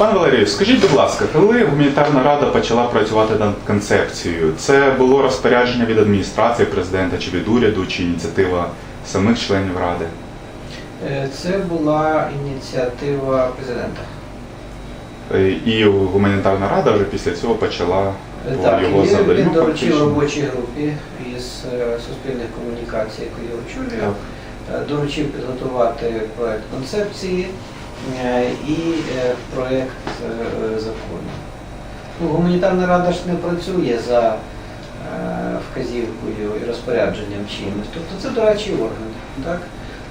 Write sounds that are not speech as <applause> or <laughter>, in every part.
Пане Валерію, скажіть, будь ласка, коли гуманітарна рада почала працювати над концепцією, це було розпорядження від адміністрації президента чи від уряду, чи ініціатива самих членів ради? Е, Це була ініціатива президента. Е, І гуманітарна рада вже після цього почала Е, Так, його він, він доручив робочій групі із суспільних комунікацій, яку я очолюю, доручив підготувати проект концепції і е, проект е, закону. Ну, гуманітарна рада ж не працює за е, вказівкою і розпорядженням чимось. Тобто це дорадчий орган. Так?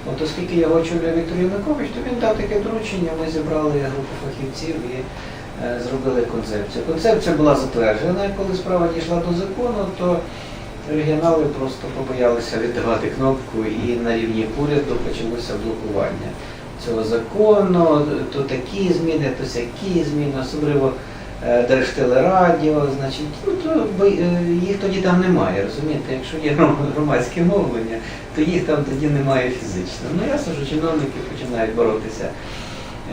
От оскільки його очолює Віктор Янукович, то він дав таке доручення, ми зібрали групу фахівців і е, зробили концепцію. Концепція була затверджена, і коли справа дійшла до закону, то регіонали просто побоялися віддавати кнопку і на рівні уряду почалося блокування цього закону, то такі зміни, то сякі зміни, особливо е, Держтелерадіо, значить, ну, то бо, е, їх тоді там немає, розумієте? Якщо є громадське мовлення, то їх там тоді немає фізично. Ну ясно, що чиновники починають боротися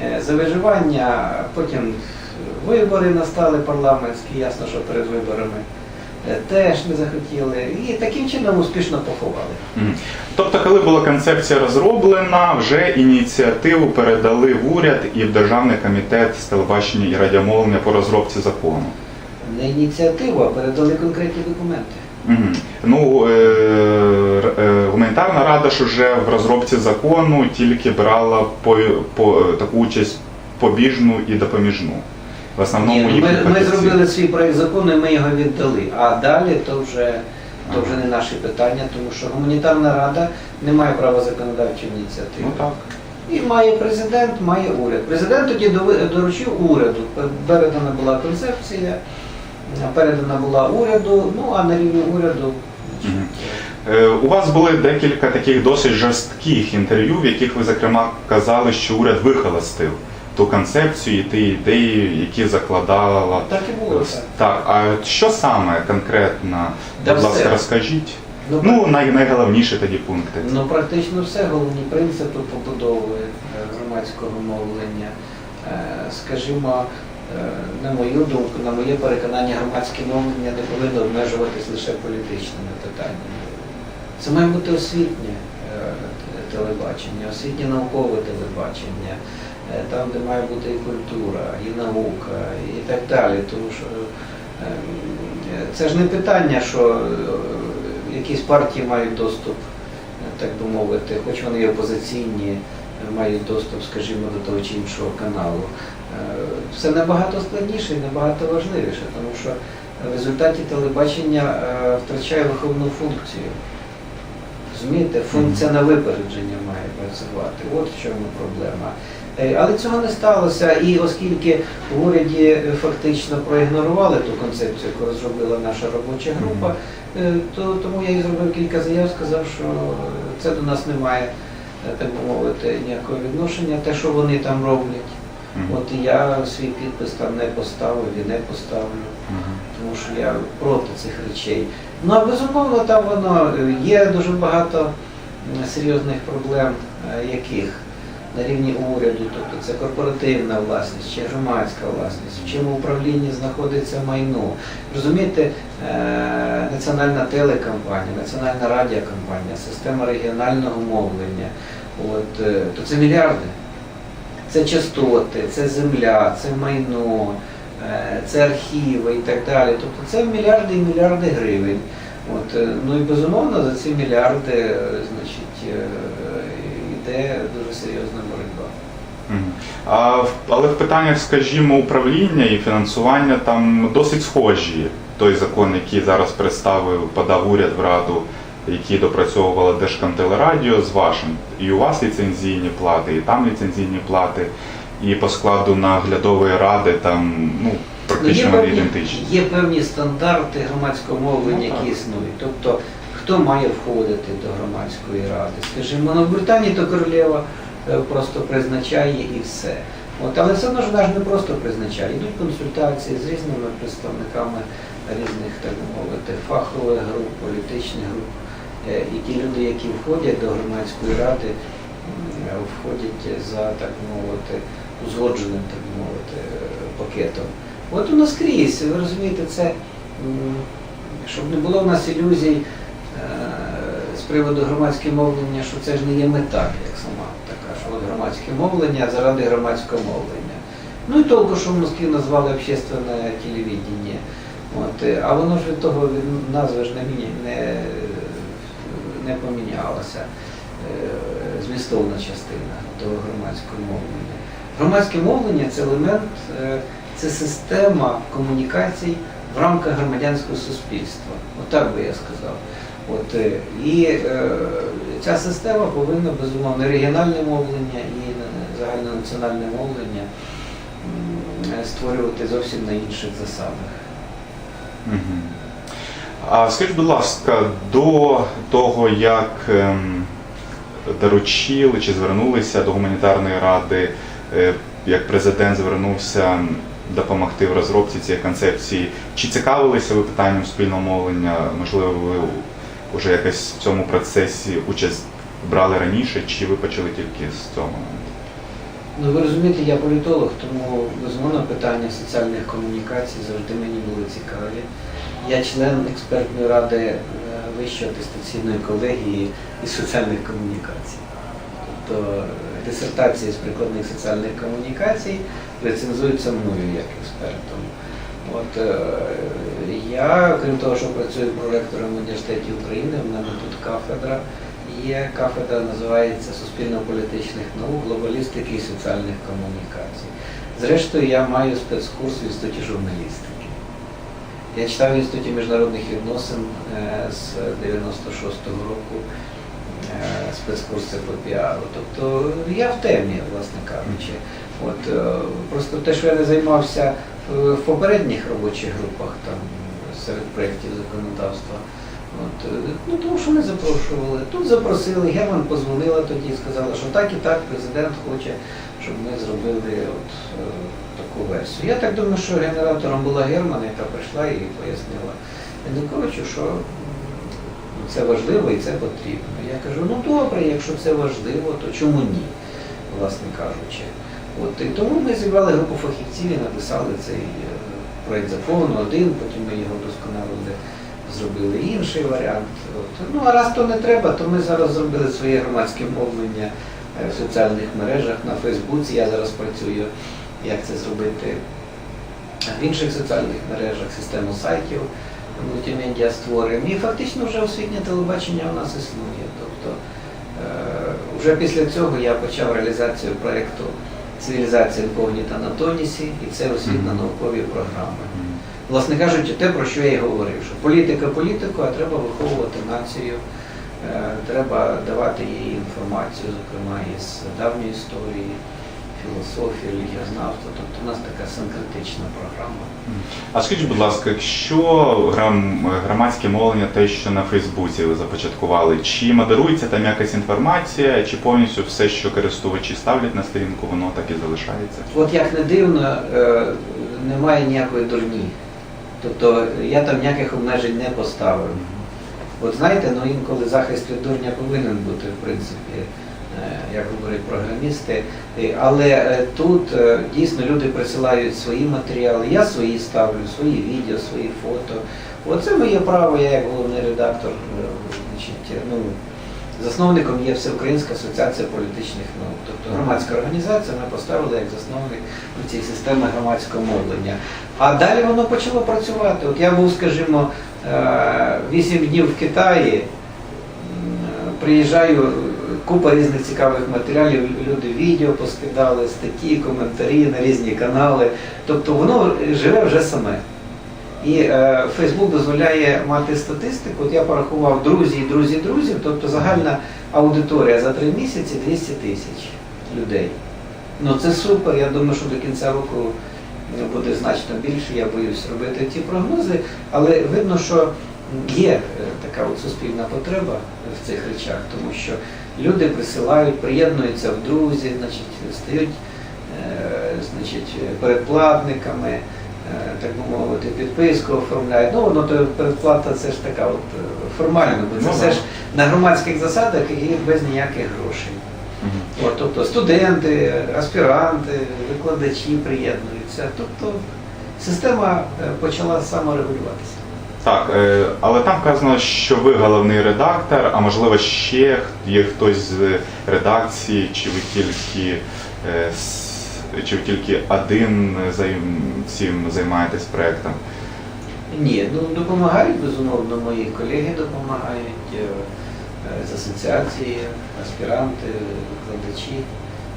е, за виживання, потім вибори настали парламентські, ясно, що перед виборами теж не захотіли. І таким чином успішно поховали. Тобто, коли була концепція розроблена, вже ініціативу передали в уряд і в Державний комітет з телебачення і радіомовлення по розробці закону. Не ініціативу, а передали конкретні документи. Мгм. Ну, е, е, гуманітарна рада ж вже в розробці закону тільки брала по, по, е, таку участь побіжну і допоміжну. В основному Ні, ну, ми, ми зробили свій проєкт закону і ми його віддали. А далі то вже, то вже не наші питання, тому що гуманітарна рада не має права законодавчої ініціативи. Ну так. І має президент, має уряд. Президент тоді доручив уряду. Передана була концепція, передана була уряду, ну а на рівні уряду. Е, У вас були декілька таких досить жорстких інтерв'ю, в яких ви, зокрема, казали, що уряд вихолостив ту концепцію і ті ідеї, які закладала. Так і було. Так. Так, а що саме конкретно? Да Будь ласка, все. розкажіть. Ну, Ну, най- найголовніші тоді пункти. Ну, практично все, головні принципи побудови е, громадського мовлення. Е, Скажімо, е, на мою думку, на моє переконання, громадське мовлення не повинно обмежуватись лише політичними питаннями. Це має бути освітнє телебачення, освітнє наукове телебачення, там, де має бути і культура, і наука, і так далі. Тому що е, це ж не питання, що е, якісь партії мають доступ, е, так би мовити, хоч вони і опозиційні, е, мають доступ, скажімо, до того чи іншого каналу. Е, Все набагато складніше і набагато важливіше, тому що в результаті телебачення е, втрачає виховну функцію. Розумієте, функція на випередження має працювати. От в чому проблема. Е, Але цього не сталося, і оскільки в уряді е, фактично проігнорували ту концепцію, яку розробила наша робоча група, е, то тому я і зробив кілька заяв, сказав, що це до нас не має, так би мовити, ніякого відношення, те, що вони там роблять. От я свій підпис там не поставив і не поставлю тому що я проти цих речей. Ну а безумовно там воно є дуже багато серйозних проблем, яких на рівні уряду, тобто це корпоративна власність чи громадська власність, в чому управлінні знаходиться майно. Розумієте, е, національна телекомпанія, національна радіокомпанія, система регіонального мовлення, от, е, то це мільярди. Це частоти, це земля, це майно, е, це архіви і так далі. Тобто це мільярди і мільярди гривень. От, ну і безумовно за ці мільярди значить, йде дуже серйозна боротьба. Мгм. А, в- але в питаннях, скажімо, управління і фінансування там досить схожі. Той закон, який зараз представив, подав уряд в раду, який допрацьовувала Держкомтелерадіо з вашим. І у вас ліцензійні плати, і там ліцензійні плати, і по складу наглядової ради там ну, Ну, практично є, певні, ідентичні. є певні стандарти громадського мовлення, Ну, які існують. Тобто, хто має входити до громадської ради? Скажімо, ну, в Британії то королева просто призначає і все. От, але все одно ж не просто призначає. Йдуть консультації з різними представниками різних, так мовити, фахових груп, політичних груп. Е, І ті люди, які входять до громадської ради, входять за, так мовити, узгодженим, так мовити, пакетом. От воно скрізь, ви розумієте, це, щоб не було в нас ілюзій е, з приводу громадського мовлення, що це ж не є мета, як сама громадське мовлення заради громадського мовлення. Ну і толку, що в Москві назвали общественне телевідення. От, е, а воно ж від того від назви ж не, не, не помінялося. Е, Змістовна частина того громадського мовлення. Громадське мовлення це елемент, е, це система комунікацій в рамках громадянського суспільства. Отак би я сказав. От, е, і е, ця система повинна безумовно регіональне мовлення і загальнонаціональне мовлення створювати зовсім на інших засадах. А скажіть, будь ласка, до того, як ем, доручили чи звернулися до гуманітарної ради, е, як президент звернувся допомогти в розробці цієї концепції, чи цікавилися ви питанням спільного мовлення? Можливо, ви вже якось в цьому процесі участь брали раніше, чи ви почали тільки з цього моменту? Ну ви розумієте, я політолог, тому безумовно питання соціальних комунікацій завжди мені були цікаві. Я член експертної ради е, Вищої атестаційної колегії із соціальних комунікацій. Тобто е, дисертації з прикладних соціальних комунікацій рецензуються мною як експертом. От е, я, крім того, що працюю проректором в університеті України, в мене тут кафедра. Є кафедра, називається Суспільно-політичних наук, глобалістики і соціальних комунікацій. Зрештою, я маю спецкурс в інституті журналістики. Я читав в інституті міжнародних відносин е, з 96-го року е, спецкурси по піару. Тобто я в темі, власне кажучи. От, е, просто те, що я не займався е, в попередніх робочих групах, там, серед проєктів законодавства, От, е, ну тому що не запрошували. Тут запросили, Герман позвонила тоді і сказала, що так і так президент хоче, щоб ми зробили от, таку версію. Я так думаю, що генератором була Герман, яка прийшла і пояснила Януковичу, що це важливо і це потрібно. Я кажу, ну добре, якщо це важливо, то чому ні, власне кажучи. От, і тому ми зібрали групу фахівців і написали цей е, проєкт закону один, потім ми його досконалили зробили інший варіант. От. Ну а раз то не треба, то ми зараз зробили своє громадське мовлення е, в соціальних мережах на Фейсбуці. Я зараз працюю, як це зробити в інших соціальних мережах, систему сайтів мультимедіа створюємо. І фактично вже освітнє телебачення у нас існує. Тобто е, вже після цього я почав реалізацію проєкту Цивілізація інкогніта на Тонісі, і це освітна наукові програми. Власне кажучи, те, про що я і говорив, що політика політику, а треба виховувати націю, е, треба давати їй інформацію, зокрема із давньої історії, філософії, релігіознавства. Тобто у нас така синкретична програма. А скажіть, будь ласка, якщо грам, громадське мовлення, те, що на Фейсбуці ви започаткували, чи модерується там якась інформація, чи повністю все, що користувачі ставлять на сторінку, воно так і залишається? От як не дивно, е, немає ніякої дурні. Тобто я там ніяких обмежень не поставив. От знаєте, ну інколи захист від дурня повинен бути, в принципі, як говорять програмісти. Е, Але е, тут е, дійсно люди присилають свої матеріали, я свої ставлю, свої відео, свої фото. Оце моє право, я як головний редактор, е, значить, ну, засновником є Всеукраїнська асоціація політичних наук. Тобто громадська організація ми поставили як засновник цієї системи громадського мовлення. А далі воно почало працювати. От я був, скажімо, е, 8 днів в Китаї, приїжджаю, купа різних цікавих матеріалів, люди відео поскидали, статті, коментарі на різні канали. Тобто воно живе вже саме. І е, Фейсбук дозволяє мати статистику. От я порахував друзі, друзі, друзів, тобто загальна аудиторія за три місяці 200 тисяч людей. Ну це супер. Я думаю, що до кінця року буде значно більше. Я боюсь робити ті прогнози, але видно, що є е, така от суспільна потреба в цих речах, тому що люди присилають, приєднуються в друзі, значить, стають е, значить, передплатниками, е, так би мовити, підписку оформляють. Ну, воно то передплата це ж така от е, формальна, бо це Ну, все ж на громадських засадах і без ніяких грошей. От, тобто студенти, аспіранти, викладачі приєднуються. Тобто система почала саморегулюватися. Так, е, але там вказано, що ви головний редактор, а можливо ще є хтось з редакції, чи ви тільки, е, чи ви тільки один цим займаєтесь проектом? Ні, ну допомагають, безумовно, мої колеги допомагають е, з асоціації, аспіранти, викладачі.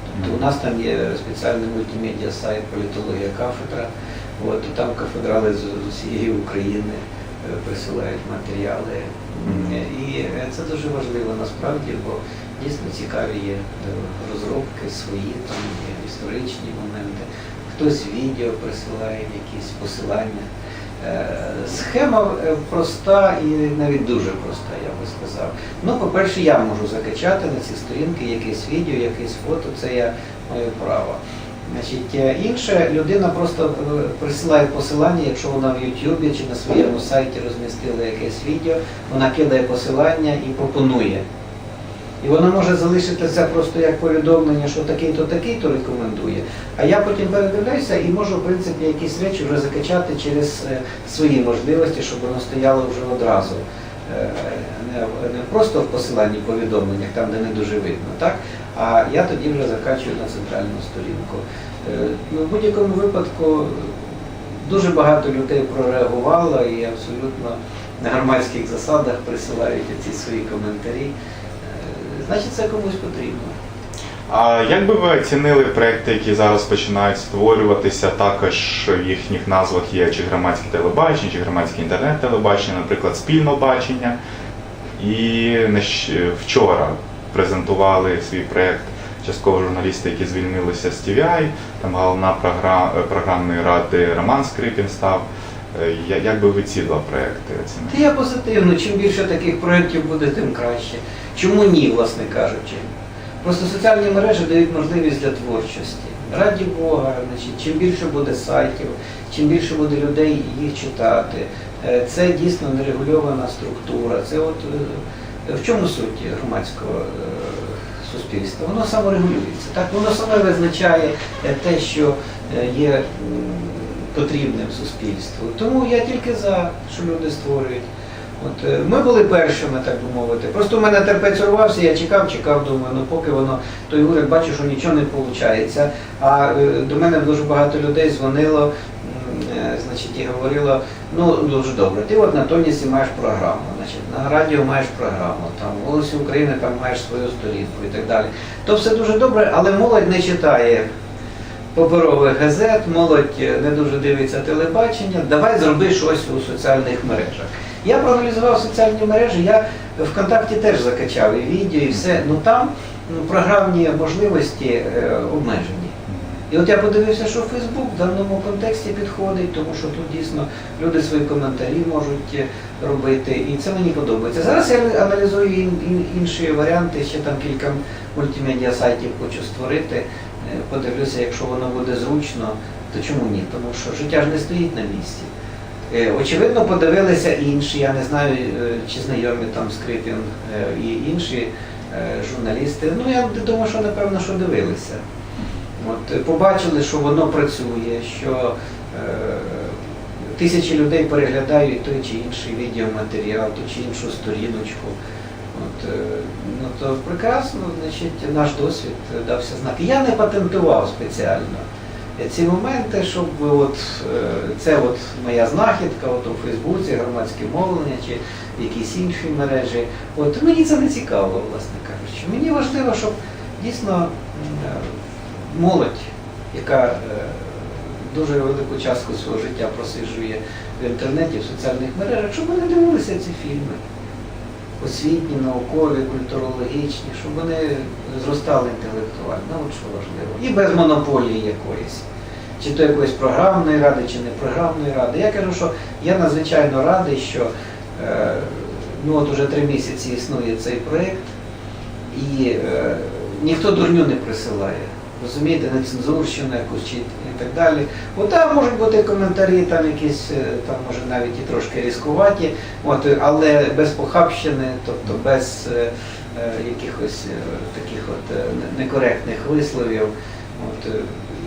Тобто у нас там є спеціальний мультимедіа сайт політологія кафедра. От, там кафедрали з, усієї України присилають матеріали. І е, це дуже важливо насправді, бо дійсно цікаві є е, розробки свої, там є історичні моменти. Хтось відео присилає, якісь посилання. Е, Схема е, проста і навіть дуже проста, я би сказав. Ну, по-перше, я можу закачати на ці сторінки якесь відео, якесь фото, це я маю право. Значить, е, інше людина просто е, присилає посилання, якщо вона в Ютубі чи на своєму сайті розмістила якесь відео, вона кидає посилання і пропонує. І воно може залишитися просто як повідомлення, що такий-то, такий-то рекомендує. А я потім передивляюся і можу, в принципі, якісь речі вже закачати через е, свої можливості, щоб воно стояло вже одразу. Не просто в посиланні повідомленнях, там, де не дуже видно, так? А я тоді вже закачую на центральну сторінку. Е, Ну, в будь-якому випадку дуже багато людей прореагувало і абсолютно на громадських засадах присилають ці свої коментарі. Е, Значить, це комусь потрібно. А як би ви оцінили проекти, які зараз починають створюватися? Також в їхніх назвах є чи громадське телебачення, чи громадське інтернет-телебачення, наприклад, спільно бачення. І вчора презентували свій проєкт частково журналісти, які звільнилися з TVI. Там головна програ- е, програмної ради Роман Скрипін став. Е, Як би ви ці два проекти оцінили? Та я позитивно, чим більше таких проєктів буде, тим краще. Чому ні, власне кажучи? Просто соціальні мережі дають можливість для творчості. Раді Бога, значить, чим більше буде сайтів, чим більше буде людей їх читати. Е, Це дійсно нерегульована структура. Це от в чому суть громадського е, суспільства? Воно саморегулюється. Так, воно саме визначає е, те, що е, є потрібним суспільству. Тому я тільки за, що люди створюють. От, е, ми були першими, так би мовити. Просто у мене терпець урвався, я чекав, чекав, думаю, ну поки воно той уряд бачу, що нічого не виходить. А е, до мене дуже багато людей дзвонило, е, значить, і говорило, ну дуже добре, ти от на Тонісі маєш програму, значить, на радіо маєш програму, там голосі України там маєш свою сторінку і так далі. То все дуже добре, але молодь не читає паперових газет, молодь е, не дуже дивиться телебачення, давай зроби щось у соціальних мережах. Я проаналізував соціальні мережі, я ВКонтакті теж закачав і відео, і все. Ну там ну, програмні можливості е, обмежені. І от я подивився, що Фейсбук в даному контексті підходить, тому що тут дійсно люди свої коментарі можуть е, робити, і це мені подобається. Зараз я аналізую ін- ін- інші варіанти, ще там кілька мультимедіа сайтів хочу створити. Е, Подивлюся, якщо воно буде зручно, то чому ні? Тому що життя ж не стоїть на місці. Е, Очевидно, подивилися інші, я не знаю, чи знайомі там Скрипін е, і інші журналісти. Ну, я думаю, що напевно, що дивилися. От, е, побачили, що воно працює, що е, тисячі людей переглядають той чи інший відеоматеріал, ту чи іншу сторіночку. От, е, ну то прекрасно, значить, наш досвід дався знати. Я не патентував спеціально ці моменти, щоб от, е, це от моя знахідка, от у Фейсбуці, громадське мовлення чи в якійсь іншій мережі. От мені це не цікаво, власне кажучи. Мені важливо, щоб дійсно молодь, яка е, дуже велику частку свого життя просиджує в інтернеті, в соціальних мережах, щоб вони дивилися ці фільми. Освітні, наукові, культурологічні, щоб вони зростали інтелектуально, от що важливо. І без монополії якоїсь. Чи то якоїсь програмної ради, чи не програмної ради. Я кажу, що я надзвичайно радий, що е, ну от уже три місяці існує цей проєкт, і е, ніхто дурню не присилає. Розумієте, нецензурщину якусь чи і так далі. От там можуть бути коментарі, там якісь, е, там може навіть і трошки різкуваті, от, але без похабщини, тобто без е, е, якихось е, таких от некоректних висловів. От,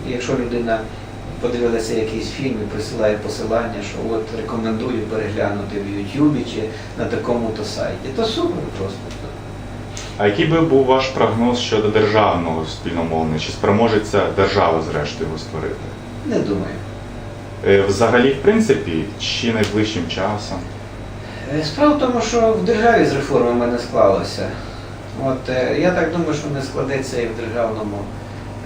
якщо людина подивилася якийсь фільм і присилає посилання, що от рекомендую переглянути в Ютубі чи на такому-то сайті, то супер просто. А який би був ваш прогноз щодо державного спільномовлення? Чи спроможеться держава зрештою його створити? Не думаю. Е, Взагалі, в принципі, чи найближчим часом? Е, Справа в тому, що в державі з реформами не склалося. От, е, я так думаю, що не складеться і в державному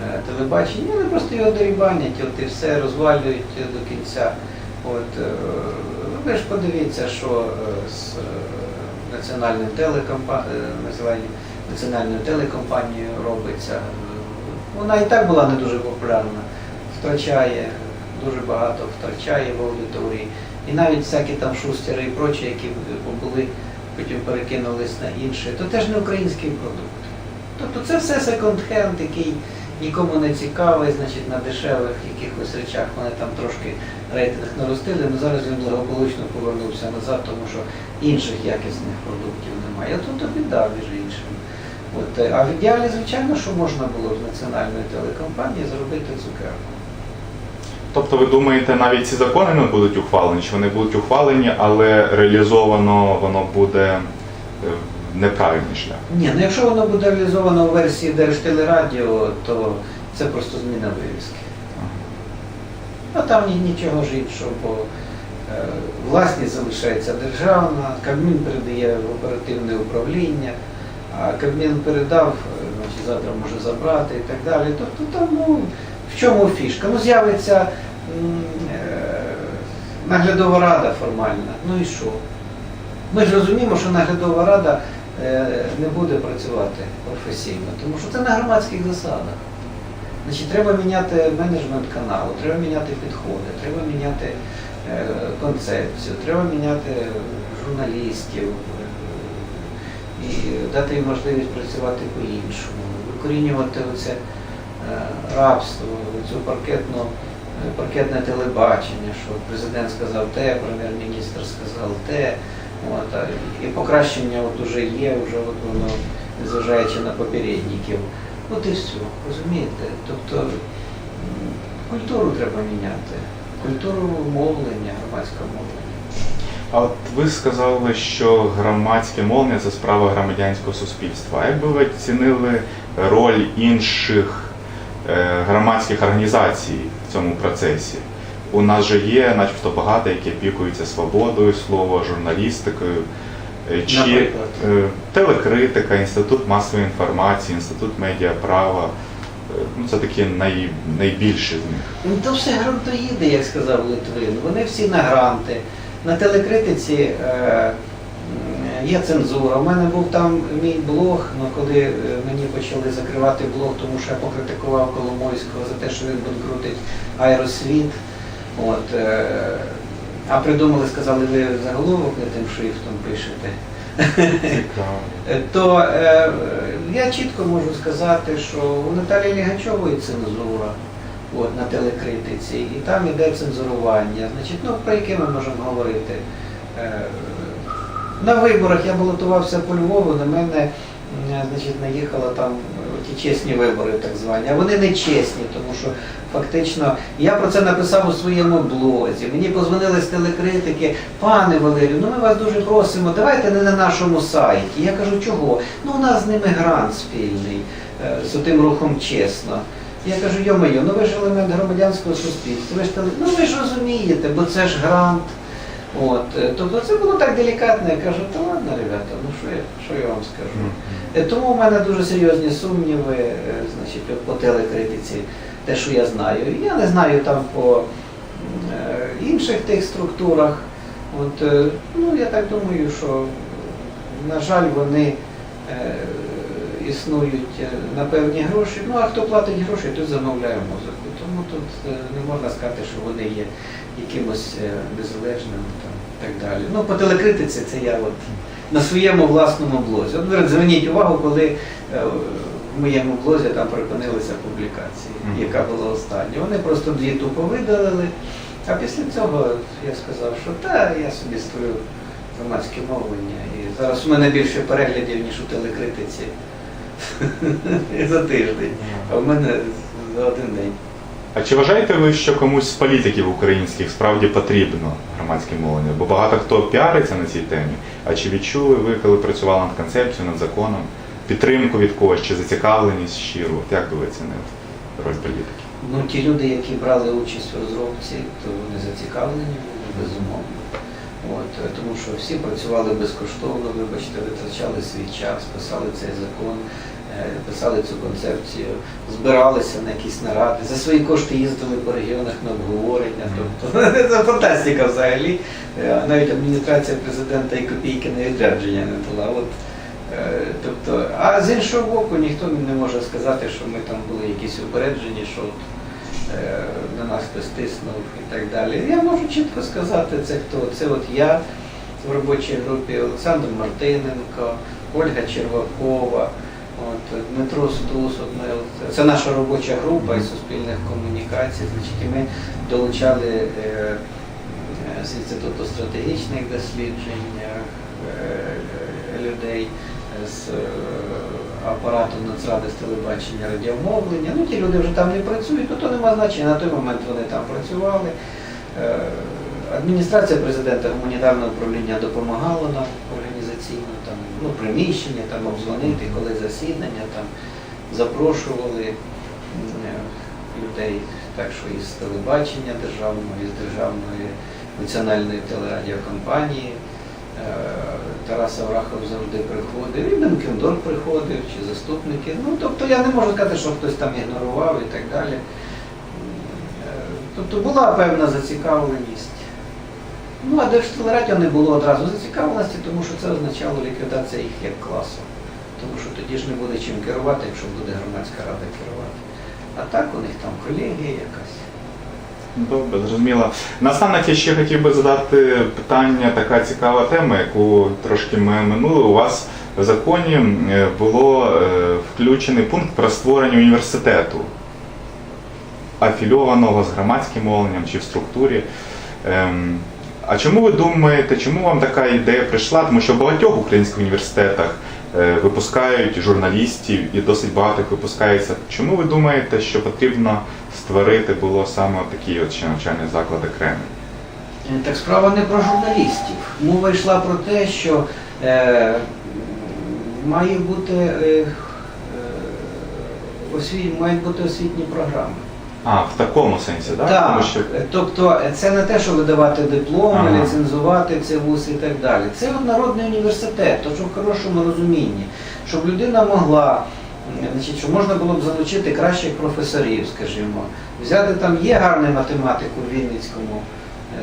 е, телебаченні. Вони просто його дорібанять, от і все розвалюють до кінця. От, е, ви ж подивіться, що е, з е, національним телекомпанією, національною телекомпанією робиться. Е, Вона і так була не дуже популярна, втрачає, дуже багато втрачає в аудиторії. І навіть всякі там шустери і прочі, які були, потім перекинулись на інші, то теж не український продукт. Тобто це все секонд-хенд, який нікому не цікавий, значить на дешевих якихось речах вони там трошки рейтинг наростили, але зараз він благополучно повернувся назад, тому що інших якісних продуктів немає. А тут то біда, між іншим. От, е, а в ідеалі, звичайно, що можна було з національної телекомпанії зробити цукерку. Тобто ви думаєте, навіть ці закони не будуть ухвалені, чи вони будуть ухвалені, але реалізовано воно буде е, неправильний шлях? Ні, ну якщо воно буде реалізовано у версії Держтелерадіо, то це просто зміна вивіски. А там нічого ж іншого, бо е, власність залишається державна, Кабмін передає в оперативне управління, а Кабмін передав, е, значить завтра може забрати і так далі. Тобто там ну, в чому фішка? Ну з'явиться е, наглядова рада формальна. Ну і що? Ми ж розуміємо, що наглядова рада не буде працювати професійно, тому що це на громадських засадах. Значить, треба міняти менеджмент каналу, треба міняти підходи, треба міняти е, концепцію, треба міняти журналістів е, і дати їм можливість працювати по-іншому, викорінювати оце е, рабство, цю паркетну, е, паркетне телебачення, що президент сказав те, прем'єр-міністр сказав те. От, і покращення от уже є, вже от воно, незважаючи на попередників. От і все, розумієте? Тобто культуру треба міняти, культуру мовлення, громадського мовлення. А от ви сказали, що громадське мовлення це справа громадянського суспільства. А як би ви оцінили роль інших е, громадських організацій в цьому процесі? У нас же є, начебто, багато, які опікуються свободою слова, журналістикою, е, чи Наприклад? е, телекритика, інститут масової інформації, інститут медіаправа. Е, Ну, це такі най, найбільші з них. Ну то все грантоїди, як сказав Литвин. Вони всі на гранти. На телекритиці е, є цензура. У мене був там мій блог, ну коли мені почали закривати блог, тому що я покритикував Коломойського за те, що він банкрутить аеросвіт. От, е, а придумали, сказали, ви заголовок не тим шрифтом пишете. <laughs> То е, я чітко можу сказати, що у Наталії Лігачової цензура от, на телекритиці, і там іде цензурування. Значить, ну про яке ми можемо говорити? Е, на виборах я балотувався по Львову, на мене значить, наїхала там е, ті чесні вибори, так звані. А вони не чесні, тому що фактично я про це написав у своєму блозі. Мені позвонили з телекритики, пане Валерію, ну ми вас дуже просимо, давайте не на нашому сайті. Я кажу, чого? Ну у нас з ними грант спільний, е, з тим рухом чесно. Я кажу, йо-моє, ну ви ж елемент громадянського суспільства, ви ж ну ви ж розумієте, бо це ж грант. От, тобто це було так делікатно, я кажу, та ладно, ребята, ну що я, що я вам скажу. Е, Тому в мене дуже серйозні сумніви, е, значить, по телекритиці, те, що я знаю. Я не знаю там по е, інших тих структурах. От, ну, я так думаю, що, на жаль, вони існують е, на певні гроші. Ну, а хто платить гроші, той замовляє музику. Тому тут е, не можна сказати, що вони є якимось е, незалежним там, і так далі. Ну, по телекритиці це я от на своєму власному блозі. От зверніть увагу, коли в моєму блозі там припинилися публікації, яка була остання. Вони просто дві тупо видалили. А після цього я сказав, що та я собі створю громадське мовлення. І зараз у мене більше переглядів, ніж у телекритиці за тиждень, а в мене за один день. А чи вважаєте ви, що комусь з політиків українських справді потрібно громадське мовлення? Бо багато хто піариться на цій темі. А чи відчули ви, коли працювали над концепцією, над законом, підтримку від когось чи зацікавленість щиру? От Як би ви оцінили роль політиків? Ну, ті люди, які брали участь у розробці, то вони зацікавлені, були, безумовно. От, е, тому що всі працювали безкоштовно, вибачте, витрачали свій час, писали цей закон, е, писали цю концепцію, збиралися на якісь наради, за свої кошти їздили по регіонах на обговорення. Тобто <laughs> це фантастика взагалі. Е, Навіть адміністрація президента і копійки на відрядження не дала. От, Тобто, а з іншого боку, ніхто не може сказати, що ми там були якісь упереджені, що от, на нас хтось тиснув і так далі. Я можу чітко сказати, це хто. Це от я в робочій групі, Олександр Мартиненко, Ольга Червакова, от, Дмитро Стус, це наша робоча група із суспільних комунікацій. Значить, і ми долучали е, е, з Інституту стратегічних досліджень е, е, людей з е, апарату Нацради з телебачення радіомовлення. Ну, ті люди вже там не працюють, ну то нема значення, на той момент вони там працювали. Е, Адміністрація президента гуманітарного управління допомагала нам організаційно, там, ну, приміщення, там, обдзвонити, коли засідання, там, запрошували е, людей, так що із телебачення державного, із державної національної телерадіокомпанії. Е, Тарас Аврахов завжди приходив, і Демкендор приходив, чи заступники. Ну, тобто я не можу сказати, що хтось там ігнорував і так далі. Тобто була певна зацікавленість. Ну, а Держтелерадіо не було одразу зацікавленості, тому що це означало ліквідація їх як класу. Тому що тоді ж не буде чим керувати, якщо буде громадська рада керувати. А так у них там колегія якась. Добре, зрозуміло. Наостанок я ще хотів би задати питання, така цікава тема, яку трошки ми минули. У вас в законі е, було е, включений пункт про створення університету, афільованого з громадським мовленням чи в структурі. Ем, А чому ви думаєте, чому вам така ідея прийшла? Тому що в багатьох українських університетах випускають журналістів і досить багато їх випускається. Чому ви думаєте, що потрібно створити було саме от ще навчальний заклад окремий? Е, Так справа не про журналістів. Мова йшла про те, що е, має бути, е, е, осві... мають бути освітні програми. А, в такому сенсі, так? Так, Тому що тобто е, це не те, що видавати дипломи, Ага. ліцензувати це вуз і так далі. Це народний університет, то що в хорошому розумінні, щоб людина могла, значить, щоб можна було б залучити кращих професорів, скажімо, взяти там є гарний математик у Вінницькому.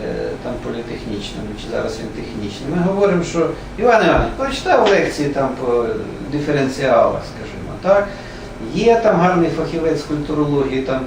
е, Там політехнічному, чи зараз він технічний. Ми говоримо, що Іван Іванович прочитав лекції там по диференціалах, скажімо, так. Є там гарний фахівець з культурології там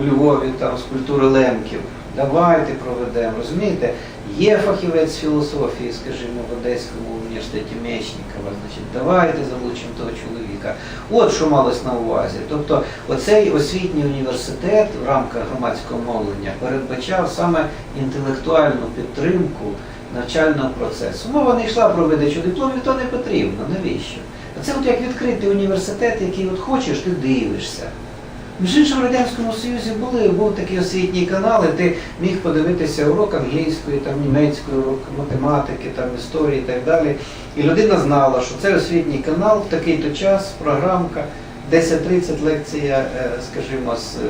у Львові, там з культури лемків. Давайте проведемо, розумієте? Є фахівець філософії, скажімо, в Одеському університеті Мечникова, значить, давайте залучимо того чоловіка. От що малось на увазі. Тобто оцей освітній університет в рамках громадського мовлення передбачав саме інтелектуальну підтримку навчального процесу. Мова не йшла про видачу дипломів, то не потрібно. Навіщо? Це от як відкритий університет, який от хочеш, ти дивишся. Між іншим, в Радянському Союзі були, був такий освітній канал, і ти міг подивитися урок англійської, там, німецької, урок математики, там, історії і так далі. І людина знала, що це освітній канал в такий-то час, програмка, 10-30 лекція, е, скажімо, з е,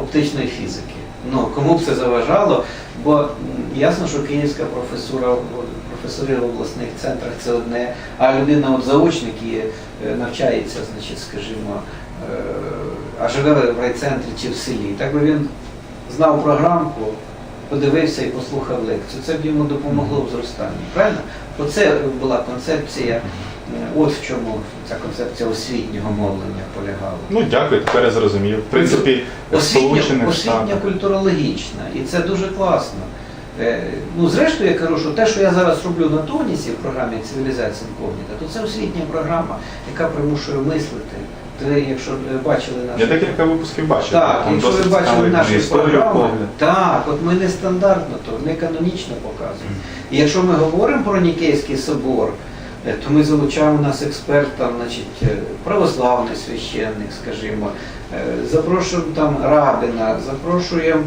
оптичної фізики. Ну, кому б це заважало, бо ясно, що київська професура, професори в обласних центрах це одне, а людина от заочник і е, навчається, значить, скажімо, а живе в райцентрі чи в селі. Так би він знав програмку, подивився і послухав лекцію. Це б йому допомогло в зростанні. Правильно? Оце була концепція, е, от в чому ця концепція освітнього мовлення полягала. ну дякую, тепер я зрозумів. В принципі, Освітня, освітня культурологічна, і це дуже класно. Е, Ну, зрештою, я кажу, що те, що я зараз роблю на Тонісі в програмі цивілізація інкогніта, то це освітня програма, яка примушує мислити. Ви, якщо бачили нашу Я декілька випусків бачив. так, якщо ви бачили нашу програму, так, от ми не стандартно, то не канонічно показуємо. І якщо ми говоримо про Нікейський собор, е, то ми залучаємо у нас експерт, там, значить, е, православний священник, скажімо, е, запрошуємо там рабина, запрошуємо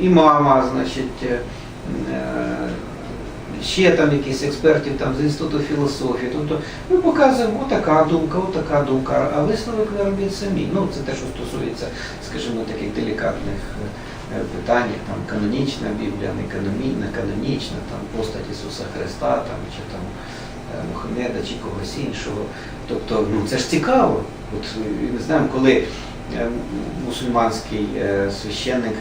імама, значить, ще там якісь експертів там, з Інституту філософії. Тобто ми показуємо отака думка, отака думка, а висновок ви робіть самі. Ну, це те, що стосується, скажімо, таких делікатних е, питань, там канонічна Біблія, не канонічна, канонічна, там постать Ісуса Христа, там, чи там е, Мухаммеда, чи когось іншого. Тобто, ну це ж цікаво. От ми знаємо, коли е, мусульманський священник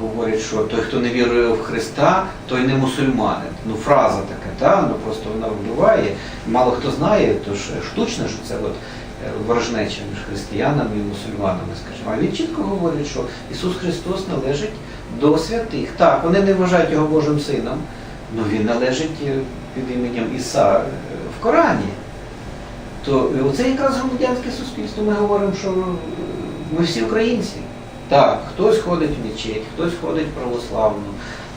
говорить, що той, хто не вірує в Христа, той не мусульманин. Ну, фраза така, та? ну просто вона вбиває. Мало хто знає, то ж штучно, що це от е, ворожнеча між християнами і мусульманами, скажімо. А він чітко говорить, що Ісус Христос належить до святих. Так, вони не вважають його Божим сином, але він належить е, під іменем Іса е, в Корані. То е, оце якраз громадянське суспільство. Ми говоримо, що е, ми всі українці. Так, хтось ходить в мечеть, хтось ходить в православну,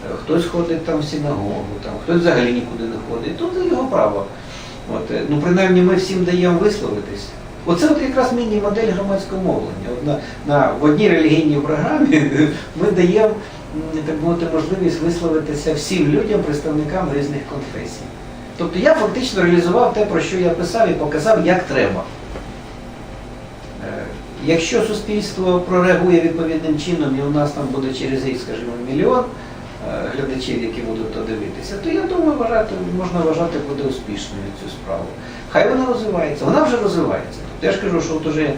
е, хтось ходить там в синагогу, там, хтось взагалі нікуди не ходить. Тут його право. От, е, ну, принаймні, ми всім даємо висловитись. Оце от якраз міні-модель громадського мовлення. От на, на, в одній релігійній програмі <laughs> ми даємо так мовити, можливість висловитися всім людям, представникам різних конфесій. Тобто я фактично реалізував те, про що я писав і показав, як треба. Якщо суспільство прореагує відповідним чином, і у нас там буде через рік, скажімо, мільйон е, глядачів, які будуть то дивитися, то я думаю, вважати, можна вважати буде успішною цю справу. Хай вона розвивається, вона вже розвивається. Тобто я ж кажу, що от уже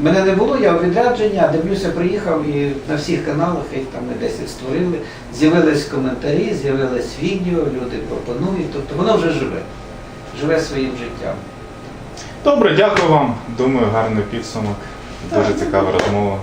мене не було, я у відрядженні, а дивлюся, приїхав і на всіх каналах, їх там ми 10 створили, з'явились коментарі, з'явилось відео, люди пропонують, тобто воно вже живе, живе своїм життям. Добре, дякую вам. Думаю, гарний підсумок. Дуже цікава розмова.